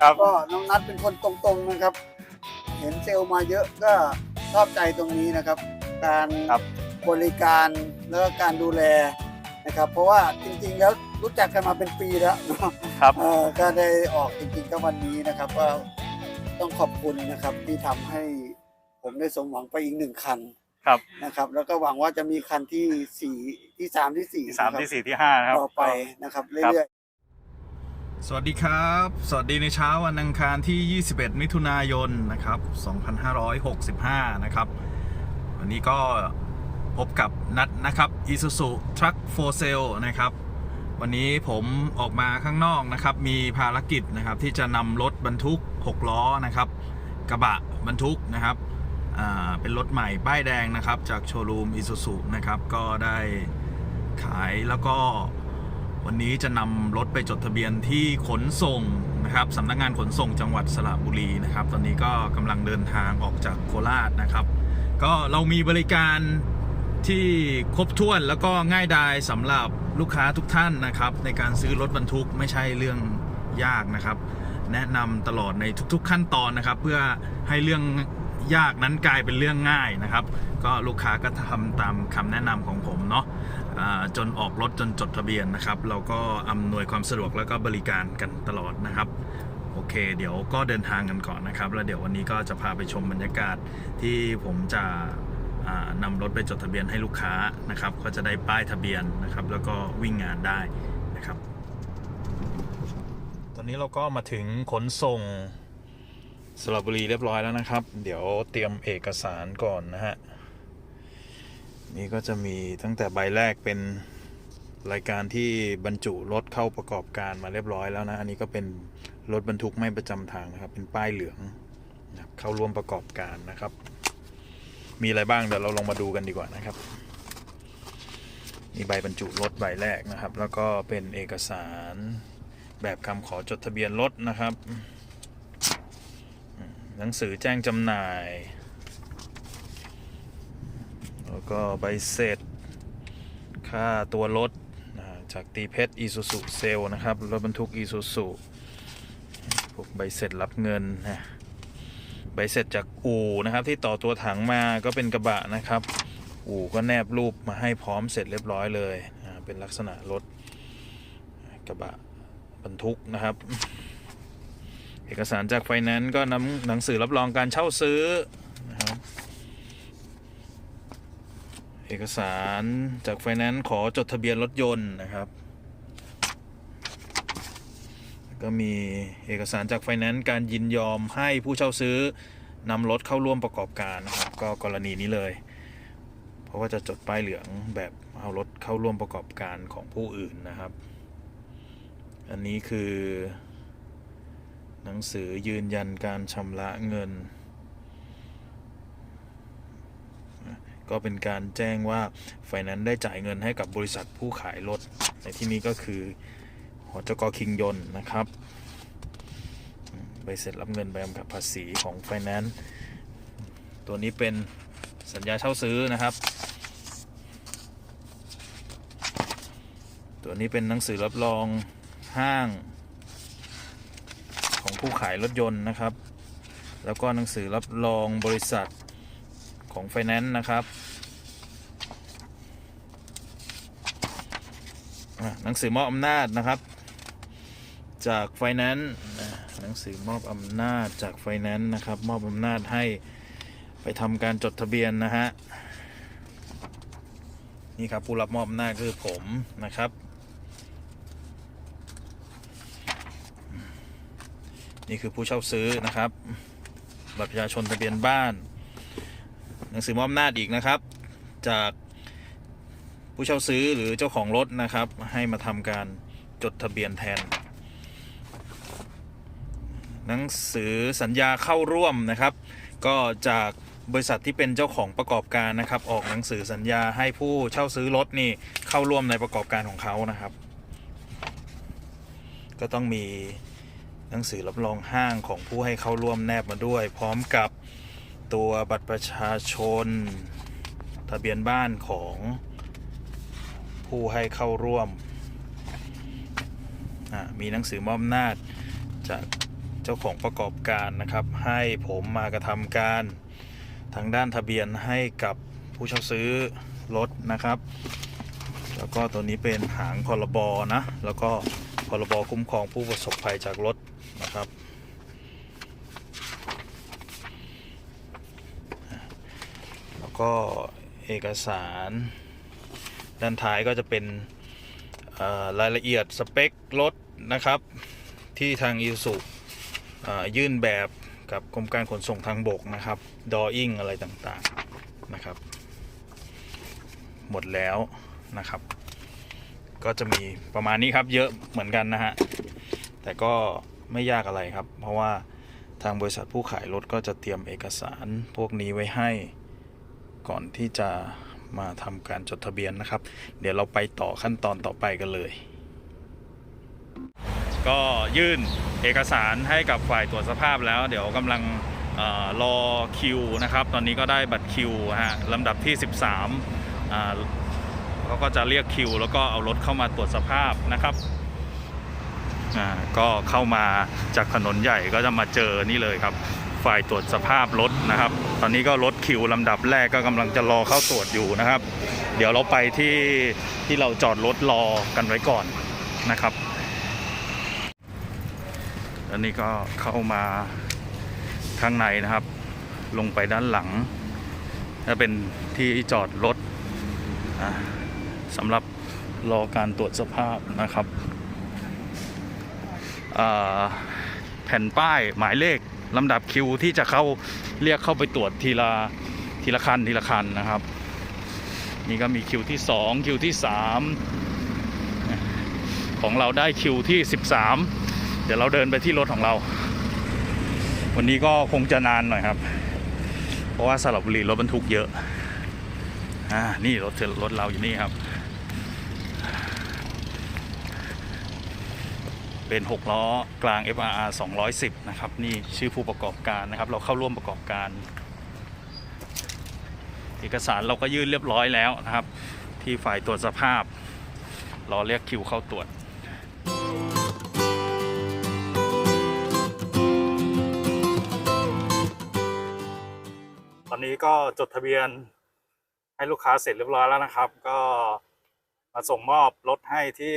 ครับ ก็น้องนัดเป็นคนตรงๆนะครับ เห็นเซลล์มาเยอะก็ชอบใจตรงนี้นะครับ การครับบริการแล้วก็การดูแลนะครับ เพราะว่าจริงๆแล้วรู้จักกันมาเป็นปีแล้วเนาะครับ เอ่อก็ได้ออกจริงๆก็วันนี้นะครับก็ต้องขอบคุณนะครับที่ทำให้ผมได้สมหวังไปอีกหนึ่งคันครับ นะครับ แล้วก็หวังว่าจะมีคันที่สี่ที่สามที่สี่ที่สามนะครับ ที่สี่ที่ห้านะครับ ต่อไปนะครับครับเรื่อยๆ สวัสดีครับ สวัสดีในเช้าวันอังคารที่ 21 มิถุนายน นะครับ 2565 นะครับ วันนี้ก็พบกับนัดนะครับ Isuzu Truck for Sale นะครับ วันนี้ผมออกมาข้างนอกนะครับ มีภารกิจนะครับที่จะนำรถบรรทุก 6 ล้อนะครับ กระบะบรรทุกนะครับ เป็นรถใหม่ป้ายแดงนะครับ จากโชว์รูม Isuzu นะครับ ก็ได้ขายแล้วก็ วันนี้จะนำรถไปจดทะเบียนที่ขนส่งนะครับสำนักงานขนส่งจังหวัดสระบุรีนะครับ ตอนนี้ก็กำลังเดินทางออกจากโคราชนะครับ ก็เรามีบริการที่ครบถ้วนแล้วก็ง่ายดายสำหรับลูกค้าทุกท่านนะครับ ในการซื้อรถบรรทุกไม่ใช่เรื่องยากนะครับ แนะนำตลอดในทุกๆขั้นตอนนะครับ เพื่อให้เรื่อง ยากนั้นกลายเป็นเรื่องง่ายนะครับ ก็ลูกค้าก็ทำตามคำแนะนำของผมเนาะจนออกรถจนจดทะเบียนนะครับเราก็อำนวยความสะดวกแล้วก็บริการกันตลอดนะครับโอเค เดี๋ยวก็เดินทางกันก่อนนะครับ แล้วเดี๋ยววันนี้ก็จะพาไปชมบรรยากาศที่ผมจะอ่านำรถไปจดทะเบียนให้ลูกค้านะครับ ก็จะได้ป้ายทะเบียนนะครับ แล้วก็วิ่งงานได้นะครับ ตอนนี้เราก็มาถึงขนส่ง สระบุรีเรียบร้อยแล้วนะครับ เดี๋ยวเตรียมเอกสารก่อนนะฮะ นี่ก็จะมีตั้งแต่ใบแรกเป็นรายการที่บรรจุรถเข้าประกอบการมาเรียบร้อยแล้วนะ อันนี้ก็เป็นรถบรรทุกไม่ประจำทางนะครับ เป็นป้ายเหลืองนะเข้าร่วมประกอบการนะครับ มีอะไรบ้างเดี๋ยวเราลองมาดูกันดีกว่านะครับมีใบบรรจุรถใบแรกนะครับ แล้วก็เป็นเอกสารแบบคำขอจดทะเบียนรถนะครับ หนังสือแจ้งจำหน่าย แล้วก็ใบเสร็จ ค่าตัวรถจากตีเพชรอีซูซูเซลนะครับ รถบรรทุกอีซูซูพวกใบเสร็จรับเงินนะใบเสร็จจากอู่นะครับ ที่ต่อตัวถังมาก็เป็นกระบะนะครับ อู่ก็แนบรูปมาให้พร้อมเสร็จเรียบร้อยเลย เป็นลักษณะรถกระบะบรรทุกนะครับ เอกสารจากไฟแนนซ์ก็นำหนังสือรับรองการเช่าซื้อนะครับเอกสารจากไฟแนนซ์ขอจดทะเบียนรถยนต์นะครับก็มีเอกสารจากไฟแนนซ์การยินยอมให้ผู้เช่าซื้อนำรถเข้าร่วมประกอบการนะครับก็กรณีนี้เลย เพราะว่าจะจดป้ายเหลืองแบบเอารถเข้าร่วมประกอบการของผู้อื่นนะครับ อันนี้คือ หนังสือยืนยันการชำระเงิน ก็เป็นการแจ้งว่าไฟแนนซ์ได้จ่ายเงินให้กับบริษัทผู้ขายรถ ในที่นี้ก็คือหอจกคิงยนนะครับใบเสร็จรับเงินใบกำกับภาษีของไฟแนนซ์ตัวนี้เป็นสัญญาเช่าซื้อนะครับ ตัวนี้เป็นหนังสือรับรองห้าง ของผู้ขายรถยนต์นะครับ แล้วก็หนังสือรับรองบริษัทของไฟแนนซ์นะครับหนังสือมอบอำนาจนะครับ จากไฟแนนซ์หนังสือมอบอำนาจจากไฟแนนซ์นะครับ มอบอำนาจให้ไปทำการจดทะเบียนนะฮะนี่ครับผู้รับมอบอำนาจคือผมนะครับ นี่คือผู้เช่าซื้อนะครับบัตรประชาชนทะเบียนบ้าน หนังสือมอบอำนาจอีกนะครับ จากผู้เช่าซื้อหรือเจ้าของรถนะครับ ให้มาทำการจดทะเบียนแทน หนังสือสัญญาเข้าร่วมนะครับ ก็จากบริษัทที่เป็นเจ้าของประกอบการนะครับ ออกหนังสือสัญญาให้ผู้เช่าซื้อรถนี่เข้าร่วมในประกอบการของเขานะครับ ก็ต้องมี หนังสือรับรองห้างของผู้ให้เข้าร่วมแนบมาด้วย พร้อมกับตัวบัตรประชาชน ทะเบียนบ้านของผู้ให้เข้าร่วม มีหนังสือมอบอำนาจจากเจ้าของประกอบการนะครับ ให้ผมมากระทำการทางด้านทะเบียนให้กับผู้เช่าซื้อรถนะครับ แล้วก็ตัวนี้เป็นหางพรบนะ แล้วก็พรบคุ้มครองผู้ประสบภัยจากรถ นะครับ แล้วก็เอกสาร ด้านท้ายก็จะเป็นรายละเอียดสเปครถนะครับ ที่ทางอีสุยื่นแบบกับกรมการขนส่งทางบกนะครับดออิ่งอะไรต่างๆนะครับ หมดแล้วนะครับ ก็จะมีประมาณนี้ครับเยอะเหมือนกันนะฮะ แต่ก็ ไม่ยากอะไรครับ เพราะว่าทางบริษัทผู้ขายรถก็จะเตรียมเอกสารพวกนี้ไว้ให้ก่อนที่จะมาทำการจดทะเบียนนะครับ เดี๋ยวเราไปต่อขั้นตอนต่อไปกันเลย ก็ยื่นเอกสารให้กับฝ่ายตรวจสภาพแล้ว เดี๋ยวกำลังออรอคิวนะครับ ตอนนี้ก็ได้บัตรคิวฮะลำดับที่ 13อ่าเขาก็จะเรียกคิว แล้วก็เอารถเข้ามาตรวจสภาพนะครับ อ่าก็เข้ามาจากถนนใหญ่ก็จะมาเจอนี่เลยครับ ฝ่ายตรวจสภาพรถนะครับ ตอนนี้ก็รถคิวลำดับแรกก็กำลังจะรอเข้าตรวจอยู่นะครับ เดี๋ยวเราไปที่ที่เราจอดรถรอกันไว้ก่อนนะครับอันนี้ก็เข้ามาข้างในนะครับ ลงไปด้านหลังจะเป็นที่จอดรถสำหรับรอการตรวจสภาพนะครับ แผ่นป้ายหมายเลขลำดับคิวที่จะเข้าเรียกเข้าไปตรวจทีละทีละคันทีละคันนะครับ นี่ก็มีคิวที่ 2 คิวที่ 3 ของเราได้คิวที่ 13 เดี๋ยวเราเดินไปที่รถของเรา วันนี้ก็คงจะนานหน่อยครับ เพราะว่าสระบุรีรถบรรทุกเยอะอ่านี่รถรถเราอยู่นี่ครับ เป็น 6 ล้อกลาง FRR 210 นะครับ นี่ชื่อผู้ประกอบการนะครับ เราเข้าร่วมประกอบการ เอกสารเราก็ยื่นเรียบร้อยแล้วนะครับ ที่ฝ่ายตรวจสภาพ รอเรียกคิวเข้าตรวจตอนนี้ก็จดทะเบียนให้ลูกค้าเสร็จเรียบร้อยแล้วนะครับ ก็มาส่งมอบรถให้ที่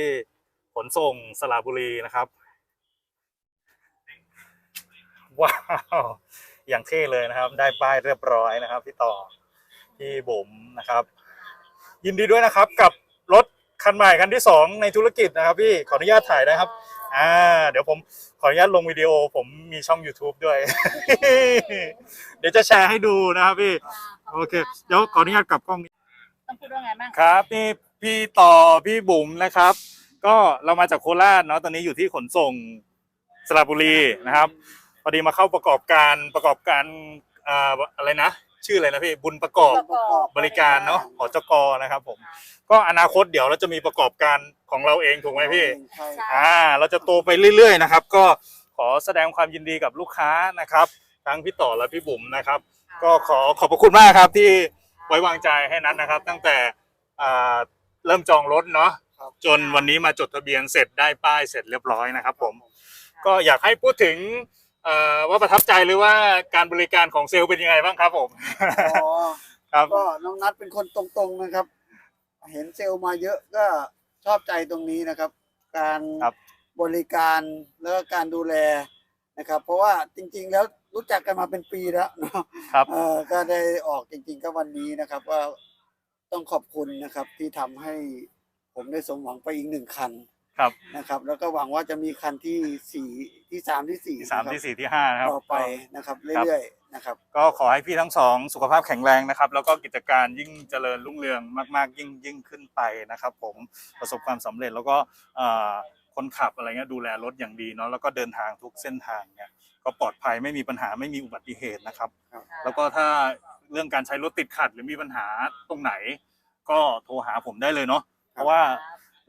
ขนส่งสระบุรีนะครับ ว้าว อย่างเท่เลยนะครับ ได้ป้ายเรียบร้อยนะครับ พี่ต่อพี่บุ๋มนะครับ ยินดีด้วยนะครับ กับรถคันใหม่คันที่สองในธุรกิจนะครับ พี่ขออนุญาตถ่ายนะครับ อ่า เดี๋ยวผมขออนุญาตลงวิดีโอ ผมมีช่อง YouTube ด้วย เดี๋ยวจะแชร์ให้ดูนะครับพี่ โอเค เดี๋ยวขออนุญาตกลับกล้องต้องพูดว่าไงบ้างครับนี่พี่ต่อพี่บุ๋มนะครับ ก็เรามาจากโคราชเนาะตอนนี้อยู่ที่ขนส่งสระบุรีนะครับ พอดีมาเข้าประกอบการประกอบการอ่าอะไรนะ ชื่ออะไรนะพี่บุญประกอบบริการเนาะหจกนะครับผม ก็อนาคตเดี๋ยวเราจะมีประกอบการของเราเองถูกไหมพี่ใช่อ่าเราจะโตไปเรื่อยๆนะครับ ก็ขอแสดงความยินดีกับลูกค้านะครับ ทั้งพี่ต่อและพี่บุ๋มนะครับ ก็ขอขอบพระคุณมากครับที่ไว้วางใจให้นัดนะครับ ตั้งแต่อ่าเริ่มจองรถเนาะ ครับ จนวันนี้มาจดทะเบียนเสร็จได้ป้ายเสร็จเรียบร้อยนะครับ ผม ก็อยากให้พูดถึงเอ่อว่าประทับใจหรือว่าการบริการของเซลล์เป็นยังไงบ้างครับผม อ๋อครับ ก็น้องนัดเป็นคนตรงๆนะครับ เห็นเซลล์มาเยอะก็ชอบใจตรงนี้นะครับ การครับบริการแล้วก็การดูแลนะครับ เพราะว่าจริง ๆ แล้วรู้จักกันมาเป็นปีแล้วเนาะครับ เออก็ได้ออกจริง ๆ ก็วันนี้นะครับ ว่าต้องขอบคุณนะครับที่ทำให้ ผมได้สมหวังไปอีกหนึ่งคันครับ นะครับ แล้วก็หวังว่าจะมีคันที่สี่ที่สามที่สี่ที่สามนะครับที่สี่ที่ห้านะครับ ต่อไปนะครับเรื่อยๆนะครับ ก็ขอให้พี่ทั้งสองสุขภาพแข็งแรงนะครับ แล้วก็กิจการยิ่งเจริญรุ่งเรืองมาก ๆ ยิ่งยิ่งขึ้นไปนะครับ ผมประสบความสำเร็จแล้วก็เอ่อคนขับอะไรเงี้ยดูแลรถอย่างดีเนาะแล้วก็เดินทางทุกเส้นทางเนี่ยก็ปลอดภัยไม่มีปัญหาไม่มีอุบัติเหตุนะครับ แล้วก็ถ้าเรื่องการใช้รถติดขัดหรือมีปัญหาตรงไหน ก็โทรหาผมได้เลยเนาะ เพราะว่า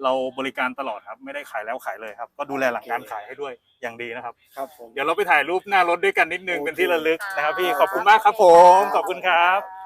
เราบริการตลอดครับ ไม่ได้ขายแล้วขายเลยครับ ก็ดูแลหลังการขายให้ด้วยอย่างดีนะครับ ครับผม เดี๋ยวเราไปถ่ายรูปหน้ารถด้วยกันนิดนึงโอเคเป็นที่ระลึกนะครับพี่ครับขอบคุณมากครับผมขอบคุณครับบ